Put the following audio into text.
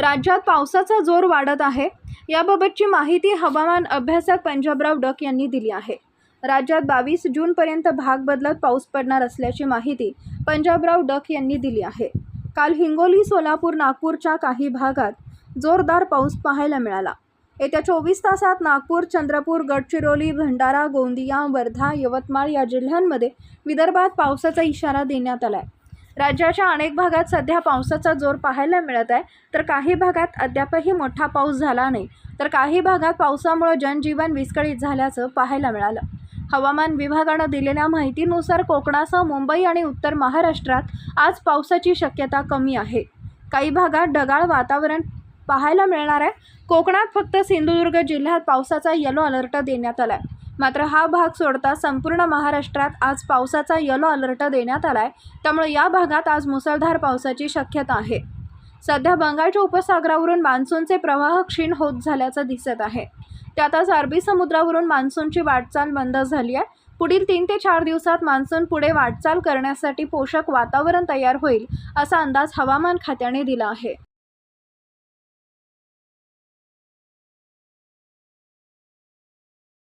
राज्यात पावसाचा जोर वाढत आहे. याबाबतची माहिती हवामान अभ्यासक पंजाबराव डक यांनी दिली आहे. राज्यात बावीस जूनपर्यंत भाग बदलत पाऊस पडणार असल्याची माहिती पंजाबराव डक यांनी दिली आहे. काल हिंगोली सोलापूर नागपूरच्या काही भागात जोरदार पाऊस पाहायला मिळाला. येत्या चोवीस तासात नागपूर चंद्रपूर गडचिरोली भंडारा गोंदिया वर्धा यवतमाळ या जिल्ह्यांमध्ये विदर्भात पावसाचा इशारा देण्यात आला आहे राज्याच्या अनेक भागात सध्या पावसाचा जोर पाहायला मिळत आहे. तर काही भागात अद्यापही मोठा पाऊस झाला नाही. तर काही भागात पावसामुळे जनजीवन विस्कळीत झाल्याचं पाहायला मिळालं. हवामान विभागानं दिलेल्या माहितीनुसार कोकणासह मुंबई आणि उत्तर महाराष्ट्रात आज पावसाची शक्यता कमी आहे. काही भागात ढगाळ वातावरण पाहायला मिळणार आहे. कोकणात फक्त सिंधुदुर्ग जिल्ह्यात पावसाचा येलो अलर्ट देण्यात आला आहे मात्र हा भाग सोडता संपूर्ण महाराष्ट्रात आज पावसाचा येलो अलर्ट देण्यात आला आहे त्यामुळे या भागात आज मुसळधार पावसाची शक्यता आहे. सध्या बंगालच्या उपसागरावरून मान्सूनचे प्रवाह क्षीण होत झाल्याचं दिसत आहे. त्यातच अरबी समुद्रावरून मान्सूनची वाटचाल बंद झाली आहे. पुढील तीन ते चार दिवसात मान्सून पुढे वाटचाल करण्यासाठी पोषक वातावरण तयार होईल असा अंदाज हवामान खात्याने दिला आहे.